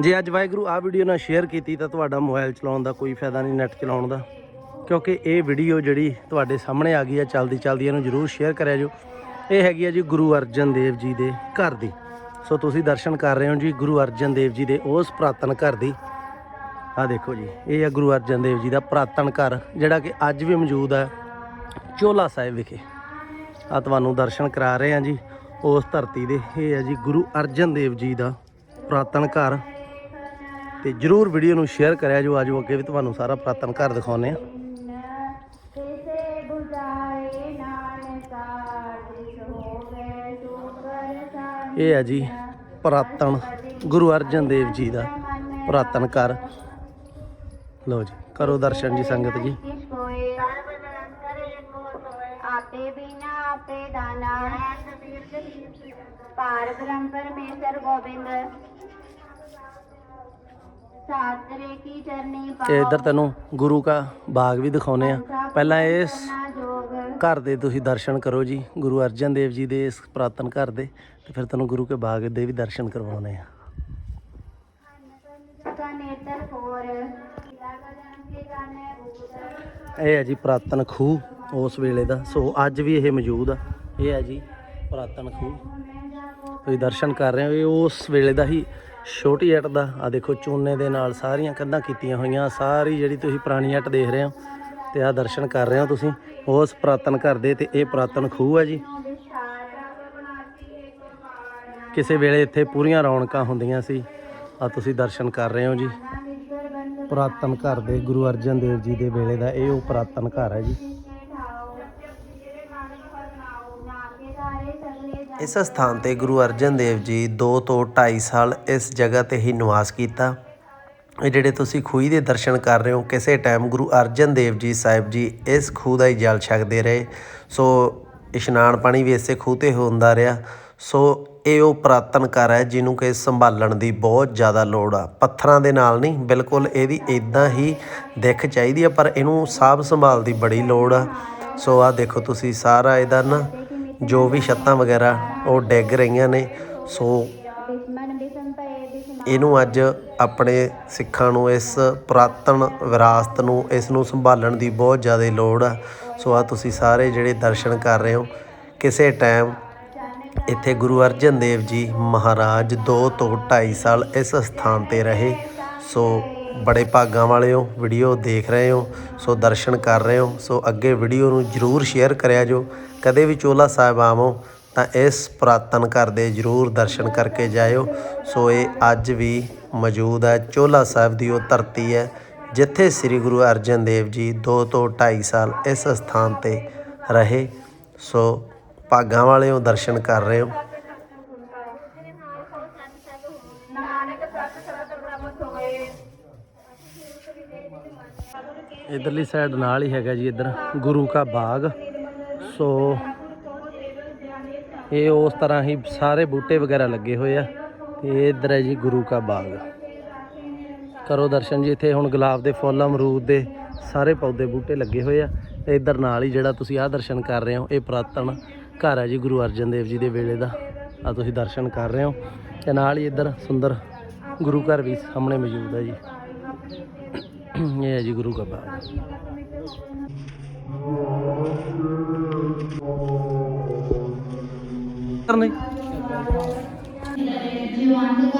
ਜੇ ਅੱਜ ਵਾਹਿਗੁਰੂ ਆ ਵੀਡੀਓ ਨਾਲ ਸ਼ੇਅਰ ਕੀਤੀ ਤਾਂ ਤੁਹਾਡਾ ਮੋਬਾਈਲ ਚਲਾਉਣ ਦਾ ਕੋਈ ਫਾਇਦਾ ਨਹੀਂ ਨੈਟ ਚਲਾਉਣ ਦਾ। ਕਿਉਂਕਿ ਇਹ ਵੀਡੀਓ ਜਿਹੜੀ ਤੁਹਾਡੇ ਸਾਹਮਣੇ ਆ ਗਈ ਆ, ਚਲਦੀ ਚਲਦੀ ਇਹਨੂੰ ਜਰੂਰ ਸ਼ੇਅਰ ਕਰਿਆ ਜੋ ਇਹ ਹੈਗੀ ਆ ਜੀ ਗੁਰੂ ਅਰਜਨ ਦੇਵ ਜੀ ਦੇ ਘਰ ਦੀ। ਸੋ ਤੁਸੀਂ ਦਰਸ਼ਨ ਕਰ ਰਹੇ ਹੋ ਜੀ ਗੁਰੂ ਅਰਜਨ ਦੇਵ ਜੀ ਦੇ ਉਸ ਪ੍ਰਾਤਨ ਘਰ ਦੀ। ਆ ਦੇਖੋ ਜੀ, ਇਹ ਆ ਗੁਰੂ ਅਰਜਨ ਦੇਵ ਜੀ ਦਾ ਪ੍ਰਾਤਨ ਘਰ, ਜਿਹੜਾ ਕਿ ਅੱਜ ਵੀ ਮੌਜੂਦ ਹੈ ਚੋਲਾ ਸਾਹਿਬ ਵਿਖੇ। ਆ ਤੁਹਾਨੂੰ ਦਰਸ਼ਨ ਕਰਾ ਰਹੇ ਹਾਂ ਜੀ ਉਸ ਧਰਤੀ ਦੇ। ਇਹ ਹੈ ਜੀ ਗੁਰੂ ਅਰਜਨ ਦੇਵ ਜੀ ਦਾ ਪ੍ਰਾਤਨ ਘਰ। ਤੇ ਜਰੂਰ ਵੀਡੀਓ ਨੂੰ ਸ਼ੇਅਰ ਕਰਿਆ ਜੋ ਆਜੋ ਅੱਗੇ ਵੀ ਤੁਹਾਨੂੰ ਸਾਰਾ ਪ੍ਰਾਤਨ ਘਰ ਦਿਖਾਉਨੇ ਆ ਇਹ ਹੈ ਜੀ ਪ੍ਰਾਤਨ, ਗੁਰੂ ਅਰਜਨ ਦੇਵ ਜੀ ਦਾ ਪ੍ਰਾਤਨ ਘਰ। ਲਓ ਜੀ, ਕਰੋ ਦਰਸ਼ਨ ਜੀ ਸੰਗਤ ਜੀ। ਆਪੇ ਬਿਨਾ ਆਪੇ ਦਾਨਾ। ਪਾਰ ਬ੍ਰਹਮ ਪਰਮੇਸ਼ਰ ਗੋਬਿੰਦ। ਕੀ ਚਰਨੀ ਤੇ ਇੱਧਰ ਤੈਨੂੰ ਗੁਰੂ ਕਾ ਬਾਗ ਵੀ ਦਿਖਾਉਨੇ ਆ। ਪਹਿਲਾਂ ਇਸ ਘਰ ਦੇ ਤੁਸੀਂ ਦਰਸ਼ਨ ਕਰੋ ਜੀ ਗੁਰੂ ਅਰਜਨ ਦੇਵ ਜੀ ਦੇ ਇਸ ਪ੍ਰਾਤਨ ਘਰ ਦੇ ਤੇ ਫਿਰ ਤੁਹਾਨੂੰ ਗੁਰੂ ਕੇ ਬਾਗ ਦੇ ਵੀ ਦਰਸ਼ਨ ਕਰਵਾਉਨੇ ਆ। ਇਹ ਹੈ ਜੀ ਪ੍ਰਾਤਨ ਖੂਹ ਉਸ ਵੇਲੇ ਦਾ ਸੋ ਅੱਜ ਵੀ ਇਹ ਮੌਜੂਦ ਆ। ਇਹ ਹੈ ਜੀ ਪ੍ਰਾਤਨ ਖੂਹ। ਤੁਸੀਂ ਦਰਸ਼ਨ ਕਰ ਰਹੇ ਹੋ ਇਹ ਉਸ ਵੇਲੇ ਦਾ ਹੀ ਛੋਟੀ ਇੱਟ ਦਾ। ਆ ਦੇਖੋ, ਚੂਨੇ ਦੇ ਨਾਲ ਸਾਰੀਆਂ ਕੰਧਾਂ ਕੀਤੀਆਂ ਹੋਈਆਂ। ਸਾਰੀ ਜਿਹੜੀ ਤੁਸੀਂ ਪੁਰਾਣੀ ਇੱਟ ਦੇਖ ਰਹੇ ਹੋ ਤੇ ਆ ਦਰਸ਼ਨ ਕਰ ਰਹੇ ਹੋ ਤੁਸੀਂ। ਉਸ ਪ੍ਰਾਤਨ ਘਰ ਦੇ ਤੇ ਇਹ ਪ੍ਰਾਤਨ ਖੂਹ ਹੈ ਜੀ। ਕਿਸੇ ਵੇਲੇ ਇੱਥੇ ਪੂਰੀਆਂ ਰੌਣਕਾਂ ਹੁੰਦੀਆਂ ਸੀ। ਆ ਤੁਸੀਂ ਦਰਸ਼ਨ ਕਰ ਰਹੇ ਹੋ ਜੀ। ਪੁਰਾਤਨ ਘਰ ਦੇ ਗੁਰੂ ਅਰਜਨ ਦੇਵ ਜੀ ਦੇ ਵੇਲੇ ਦਾ ਇਹ ਉਹ ਪੁਰਾਤਨ ਘਰ ਹੈ ਜੀ। ਇਸ ਸਥਾਨ ਤੇ ਗੁਰੂ ਅਰਜਨ ਦੇਵ ਜੀ 2 ਤੋਂ 2.5 ਸਾਲ ਇਸ ਜਗ੍ਹਾ ਤੇ ਹੀ ਨਿਵਾਸ ਕੀਤਾ। ਇਹ ਜਿਹੜੇ ਤੁਸੀਂ ਖੂਹੀ ਦੇ ਦਰਸ਼ਨ ਕਰ ਰਹੇ ਹੋ, ਕਿਸੇ ਟਾਈਮ ਗੁਰੂ ਅਰਜਨ ਦੇਵ ਜੀ ਸਾਹਿਬ ਜੀ ਇਸ ਖੂਹ ਦਾ ਹੀ ਜਲ ਛਕਦੇ ਰਹੇ। ਸੋ ਇਸ਼ਨਾਨ ਪਾਣੀ ਵੀ ਇਸੇ ਖੂਹ ਤੇ ਹੁੰਦਾ ਰਿਹਾ। ਸੋ ਇਹ ਉਹ ਪ੍ਰਾਤਨ ਕਰ ਹੈ ਜਿਹਨੂੰ ਕਿ ਸੰਭਾਲਣ ਦੀ ਬਹੁਤ ਜ਼ਿਆਦਾ ਲੋੜ ਆ। ਪੱਥਰਾਂ ਦੇ ਨਾਲ ਨਹੀਂ, ਬਿਲਕੁਲ ਇਹਦੀ ਇਦਾਂ ਹੀ ਦਿੱਖ ਚਾਹੀਦੀ ਆ, ਪਰ ਇਹਨੂੰ ਸਾਂਭ ਸੰਭਾਲ ਦੀ ਬੜੀ ਲੋੜ ਆ। ਸੋ ਆ ਦੇਖੋ ਤੁਸੀਂ ਸਾਰਾ ਇਹਦਾ ਨਾ ਜੋ ਵੀ ਛੱਤਾਂ ਵਗੈਰਾ ਉਹ ਡਿੱਗ ਰਹੀਆਂ ਨੇ। ਸੋ ਇਹਨੂੰ ਅੱਜ ਆਪਣੇ ਸਿੱਖਾਂ ਨੂੰ, ਇਸ ਪੁਰਾਤਨ ਵਿਰਾਸਤ ਨੂੰ, ਇਸ ਨੂੰ ਸੰਭਾਲਣ ਦੀ ਬਹੁਤ ਜ਼ਿਆਦਾ ਲੋੜ ਆ। ਸੋ ਆ ਤੁਸੀਂ ਸਾਰੇ ਜਿਹੜੇ ਦਰਸ਼ਨ ਕਰ ਰਹੇ ਹੋ, ਕਿਸੇ ਟਾਈਮ ਇੱਥੇ ਗੁਰੂ ਅਰਜਨ ਦੇਵ ਜੀ ਮਹਾਰਾਜ 2 ਤੋਂ 2.5 ਸਾਲ ਇਸ ਸਥਾਨ ਤੇ ਰਹੇ। ਸੋ ਬੜੇ ਭਾਗਾਂ ਵਾਲੇ ਹੋ ਵੀਡੀਓ ਦੇਖ ਰਹੇ ਹੋ, ਸੋ ਦਰਸ਼ਨ ਕਰ ਰਹੇ ਹੋ, ਸੋ ਅੱਗੇ ਵੀਡੀਓ ਨੂੰ ਜਰੂਰ ਸ਼ੇਅਰ ਕਰਿਆ ਜੋ। ਕਦੇ ਵੀ ਚੋਲਾ ਸਾਹਿਬ ਆਵੋ, ਤਾਂ ਇਸ ਪੁਰਾਤਨ ਘਰ ਦੇ ਜਰੂਰ ਦਰਸ਼ਨ ਕਰਕੇ ਜਾਇਓ। ਸੋ ਇਹ ਅੱਜ ਵੀ ਮੌਜੂਦ ਹੈ ਚੋਲਾ ਸਾਹਿਬ ਦੀ ਉਹ ਧਰਤੀ ਹੈ, ਜਿੱਥੇ ਸ੍ਰੀ ਗੁਰੂ ਅਰਜਨ ਦੇਵ ਜੀ 2 ਤੋਂ 2.5 ਸਾਲ ਇਸ ਸਥਾਨ ਤੇ ਰਹੇ। ਸੋ ਭਾਗਾਂ ਵਾਲੇ ਹੋ ਦਰਸ਼ਨ ਕਰ ਰਹੇ ਹੋ। ਨਾਨਕ ਸਤ ਸਤ ਪ੍ਰਭ ਸੋਏ। ਇਧਰਲੀ ਸਾਈਡ ਨਾਲ ਹੀ ਹੈਗਾ ਜੀ ਇੱਧਰ, ਗੁਰੂ ਕਾ ਬਾਗ। ਸੋ ਇਹ ਉਸ ਤਰ੍ਹਾਂ ਹੀ ਸਾਰੇ ਬੂਟੇ ਵਗੈਰਾ ਲੱਗੇ ਹੋਏ ਆ ਤੇ ਇਧਰ ਹੈ ਜੀ ਗੁਰੂ ਕਾ ਬਾਗ। ਕਰੋ ਦਰਸ਼ਨ ਜੀ, ਇੱਥੇ ਹੁਣ ਗੁਲਾਬ ਦੇ ਫੁੱਲ, ਅਮਰੂਦ ਦੇ ਸਾਰੇ ਪੌਦੇ ਬੂਟੇ ਲੱਗੇ ਹੋਏ ਆ ਤੇ ਇਧਰ ਨਾਲ ਹੀ ਜਿਹੜਾ ਤੁਸੀਂ ਆਹ ਦਰਸ਼ਨ ਕਰ ਰਹੇ ਹੋ, ਇਹ ਪੁਰਾਤਨ ਘਰ ਹੈ ਜੀ ਗੁਰੂ ਅਰਜਨ ਦੇਵ ਜੀ ਦੇ ਵੇਲੇ ਦਾ। ਆ ਤੁਸੀਂ ਦਰਸ਼ਨ ਕਰ ਰਹੇ ਹੋ ਤੇ ਨਾਲ ਹੀ ਇੱਧਰ ਸੁੰਦਰ ਗੁਰੂ ਘਰ ਵੀ ਸਾਹਮਣੇ ਮੌਜੂਦ ਹੈ ਜੀ। ਇਹ ਹੈ ਜੀ ਗੁਰੂ ਕਾ ਬਾਗ। ਕਰਨੇ। ਜੋ